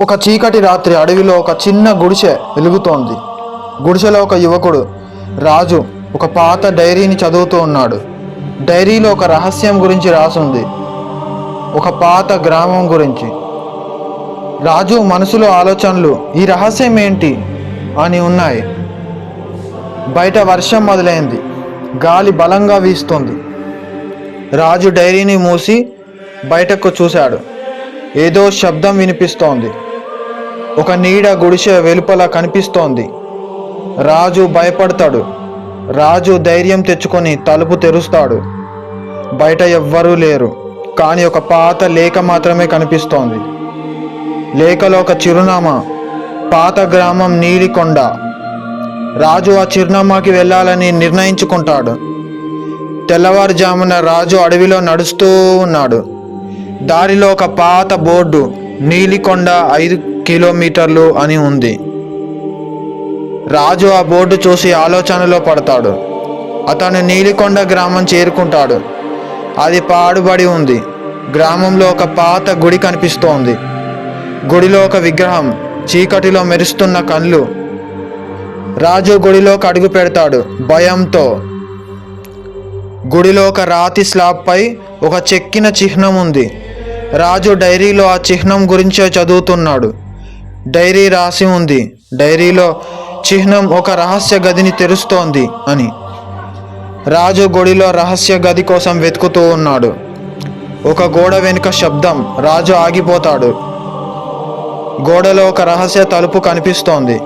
ఒక చీకటి రాత్రి అడవిలో ఒక చిన్న గుడిసె వెలుగుతోంది. గుడిసెలో ఒక యువకుడు రాజు ఒక పాత డైరీని చదువుతూ ఉన్నాడు. డైరీలో ఒక రహస్యం గురించి రాసుంది. ఒక పాత గ్రామం గురించి. రాజు మనసులో ఆలోచనలు ఈ రహస్యం ఏంటి? అని ఉన్నాయి. బయట వర్షం మొదలైంది. గాలి బలంగా వీస్తుంది. రాజు డైరీని మూసి బయటకు చూశాడు. ఏదో శబ్దం వినిపిస్తోంది. ఒక నీడ గుడిసె వెలుపల కనిపిస్తోంది. రాజు భయపడతాడు. రాజు ధైర్యం తెచ్చుకొని తలుపు తెరుస్తాడు. బయట ఎవ్వరూ లేరు. కానీ ఒక పాత లేఖ మాత్రమే కనిపిస్తోంది. లేఖలో ఒక చిరునామా పాత గ్రామం నీలికొండ. రాజు ఆ చిరునామాకి వెళ్ళాలని నిర్ణయించుకుంటాడు. తెల్లవారుజామున రాజు అడవిలో నడుస్తూ ఉన్నాడు. దారిలో ఒక పాత బోర్డు నీలికొండ ఐదు కిలోమీటర్లు అని ఉంది. రాజు ఆ బోర్డు చూసి ఆలోచనలో పడతాడు. అతను నీలికొండ గ్రామం చేరుకుంటాడు. అది పాడుబడి ఉంది. గ్రామంలో ఒక పాత గుడి కనిపిస్తోంది. గుడిలో ఒక విగ్రహం చీకటిలో మెరుస్తున్న కళ్ళు. రాజు గుడిలోకి అడుగు పెడతాడు భయంతో. గుడిలో ఒక రాతి స్లాబ్పై ఒక చెక్కిన చిహ్నం ఉంది. రాజు డైరీలో ఆ చిహ్నం గురించే చదువుతున్నాడు. డైరీ రాసి ఉంది. డైరీలో చిహ్నం ఒక రహస్య గదిని తెరుస్తోంది అని. రాజు గుడిలో రహస్య గది కోసం వెతుకుతూ ఉన్నాడు. ఒక గోడ వెనుక శబ్దం రాజు ఆగిపోతాడు. గోడలో ఒక రహస్య తలుపు కనిపిస్తోంది.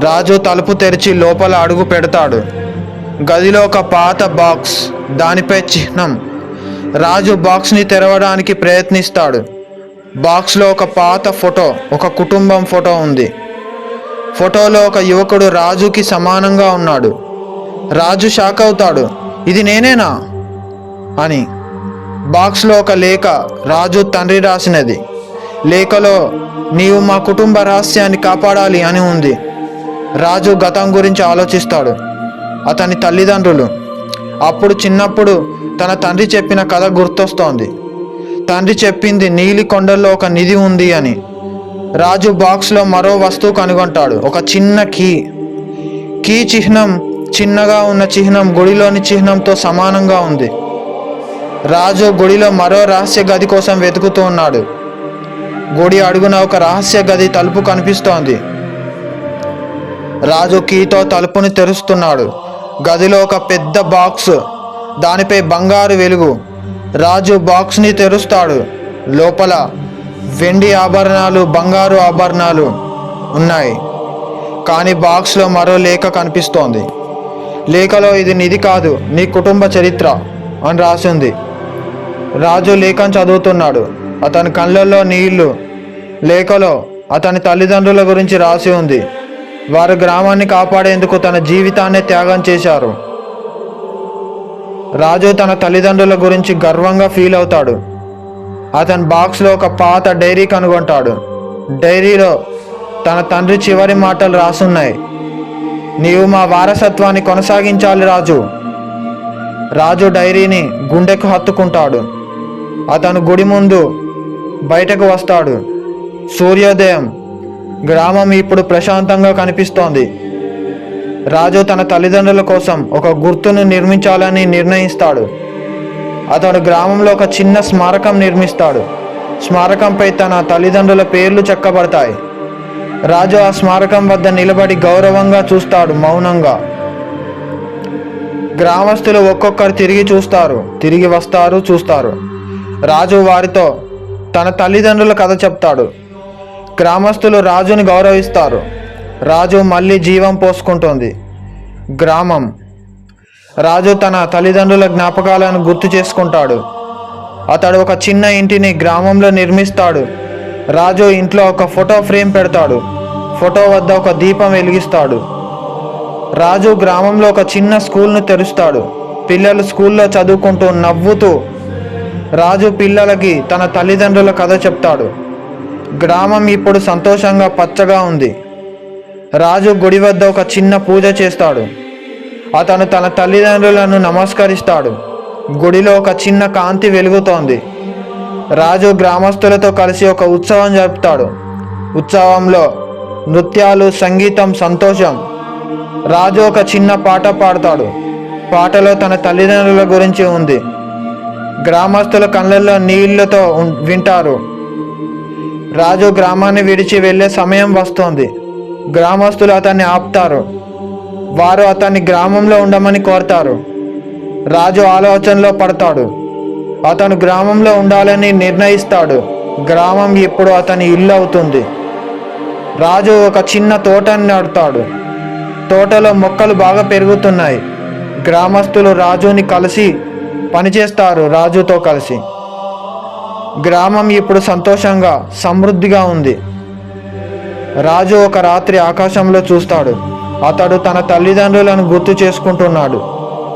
రాజు తలుపు తెరిచి లోపల అడుగు పెడతాడు. గదిలో ఒక పాత బాక్స్ దానిపై చిహ్నం. రాజు బాక్స్ని తెరవడానికి ప్రయత్నిస్తాడు. బాక్స్లో ఒక పాత ఫోటో ఒక కుటుంబం ఫోటో ఉంది. ఫోటోలో ఒక యువకుడు రాజుకి సమానంగా ఉన్నాడు. రాజు షాక్ అవుతాడు ఇది నేనేనా? అని. బాక్స్లో ఒక లేఖ రాజు తండ్రి రాసినది. లేఖలో నీవు మా కుటుంబ రహస్యాన్ని కాపాడాలి అని ఉంది. రాజు గతం గురించి ఆలోచిస్తాడు. అతని తల్లిదండ్రులు. అప్పుడు చిన్నప్పుడు తన తండ్రి చెప్పిన కథ గుర్తొస్తోంది. తండ్రి చెప్పింది నీలి కొండల్లో ఒక నిధి ఉంది అని. రాజు బాక్స్లో మరో వస్తువు కనుగొంటాడు ఒక చిన్న కీ. కీ చిహ్నం చిన్నగా ఉన్న చిహ్నం గుడిలోని చిహ్నంతో సమానంగా ఉంది. రాజు గుడిలో మరో రహస్య గది కోసం వెతుకుతూ ఉన్నాడు. గుడి అడుగున ఒక రహస్య గది తలుపు కనిపిస్తోంది. రాజు కీతో తలుపుని తెరుస్తున్నాడు. గదిలో ఒక పెద్ద బాక్స్ దానిపై బంగారు వెలుగు. రాజు బాక్స్ని తెరుస్తాడు. లోపల వెండి ఆభరణాలు బంగారు ఆభరణాలు ఉన్నాయి. కానీ బాక్స్లో మరో లేఖ కనిపిస్తోంది. లేఖలో ఇది నిధి కాదు నీ కుటుంబ చరిత్ర అని రాసి ఉంది. రాజు లేఖను చదువుతున్నాడు. అతని కళ్ళల్లో నీళ్ళు. లేఖలో అతని తల్లిదండ్రుల గురించి రాసి ఉంది. వారు గ్రామాన్ని కాపాడేందుకు తన జీవితాన్ని త్యాగం చేశారు. రాజు తన తల్లిదండ్రుల గురించి గర్వంగా ఫీల్ అవుతాడు. అతను బాక్స్లో ఒక పాత డైరీ కనుగొంటాడు. డైరీలో తన తండ్రి చివరి మాటలు రాసున్నాయి. నీవు మా వారసత్వాన్ని కొనసాగించాలి రాజు. రాజు డైరీని గుండెకు హత్తుకుంటాడు. అతను గుడి ముందు బయటకు వస్తాడు. సూర్యోదయం. గ్రామం ఇప్పుడు ప్రశాంతంగా కనిపిస్తోంది. రాజు తన తల్లిదండ్రుల కోసం ఒక గుర్తును నిర్మించాలని నిర్ణయిస్తాడు. అతడు గ్రామంలో ఒక చిన్న స్మారకం నిర్మిస్తాడు. స్మారకంపై తన తల్లిదండ్రుల పేర్లు చెక్కబడతాయి. రాజు ఆ స్మారకం వద్ద నిలబడి గౌరవంగా చూస్తాడు మౌనంగా. గ్రామస్తులు ఒక్కొక్కరు తిరిగి చూస్తారు తిరిగి వస్తారు చూస్తారు. రాజు వారితో తన తల్లిదండ్రుల కథ చెప్తాడు. గ్రామస్తులు రాజుని గౌరవిస్తారు. రాజు మళ్ళీ జీవం పోసుకుంటుంది. గ్రామం. రాజు తన తల్లిదండ్రుల జ్ఞాపకాలను గుర్తు చేసుకుంటాడు. అతడు ఒక చిన్న ఇంటిని గ్రామంలో నిర్మిస్తాడు. రాజు ఇంట్లో ఒక ఫోటో ఫ్రేమ్ పెడతాడు. ఫోటో వద్ద ఒక దీపం వెలిగిస్తాడు. రాజు గ్రామంలో ఒక చిన్న స్కూల్ను తెరుస్తాడు. పిల్లలు స్కూల్లో చదువుకుంటూ నవ్వుతూ రాజు పిల్లలకి తన తల్లిదండ్రుల కథ చెప్తాడు. గ్రామం ఇప్పుడు సంతోషంగా పచ్చగా ఉంది. రాజు గుడి వద్ద ఒక చిన్న పూజ చేస్తాడు. అతను తన తల్లిదండ్రులను నమస్కరిస్తాడు. గుడిలో ఒక చిన్న కాంతి వెలుగుతోంది. రాజు గ్రామస్తులతో కలిసి ఒక ఉత్సవం జరుపుతాడు. ఉత్సవంలో నృత్యాలు సంగీతం సంతోషం. రాజు ఒక చిన్న పాట పాడతాడు. పాటలో తన తల్లిదండ్రుల గురించి ఉంది. గ్రామస్తుల కళ్ళల్లో నీళ్ళతో ఉం- వింటారు. రాజు గ్రామాన్ని విడిచి వెళ్ళే సమయం వస్తోంది. గ్రామస్తులు అతన్ని ఆపుతారు. వారు అతన్ని గ్రామంలో ఉండమని కోరతారు. రాజు ఆలోచనలో పడతాడు. అతను గ్రామంలో ఉండాలని నిర్ణయిస్తాడు. గ్రామం ఇప్పుడు అతని ఇల్లు అవుతుంది. రాజు ఒక చిన్న తోటని నాటుతాడు తోటలో మొక్కలు బాగా పెరుగుతున్నాయి. గ్రామస్తులు రాజుని కలిసి పనిచేస్తారు రాజుతో కలిసి. గ్రామం ఇప్పుడు సంతోషంగా సమృద్ధిగా ఉంది. రాజు ఒక రాత్రి ఆకాశంలో చూస్తాడు. అతడు తన తల్లిదండ్రులను గుర్తు చేసుకుంటున్నాడు.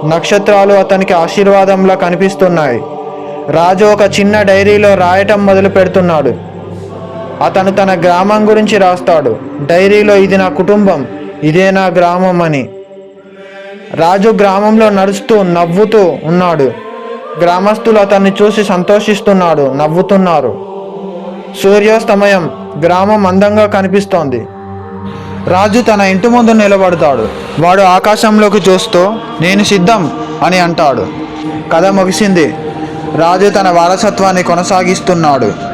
నక్షత్రాలు అతనికి ఆశీర్వాదంలా కనిపిస్తున్నాయి. రాజు ఒక చిన్న డైరీలో రాయటం మొదలు పెడుతున్నాడు. అతను తన గ్రామం గురించి రాస్తాడు. డైరీలో ఇది నా కుటుంబం ఇదే నా గ్రామం అని. రాజు గ్రామంలో నడుస్తూ నవ్వుతూ ఉన్నాడు. గ్రామస్తులు అతన్ని చూసి సంతోషిస్తున్నాడు నవ్వుతున్నారు. సూర్యాస్తమయం గ్రామం అందంగా కనిపిస్తోంది. రాజు తన ఇంటి ముందు నిలబడతాడు. వాడు ఆకాశంలోకి చూస్తూ నేను సిద్ధం అని అంటాడు. కథ ముగిసింది. రాజు తన వారసత్వాన్ని కొనసాగిస్తున్నాడు.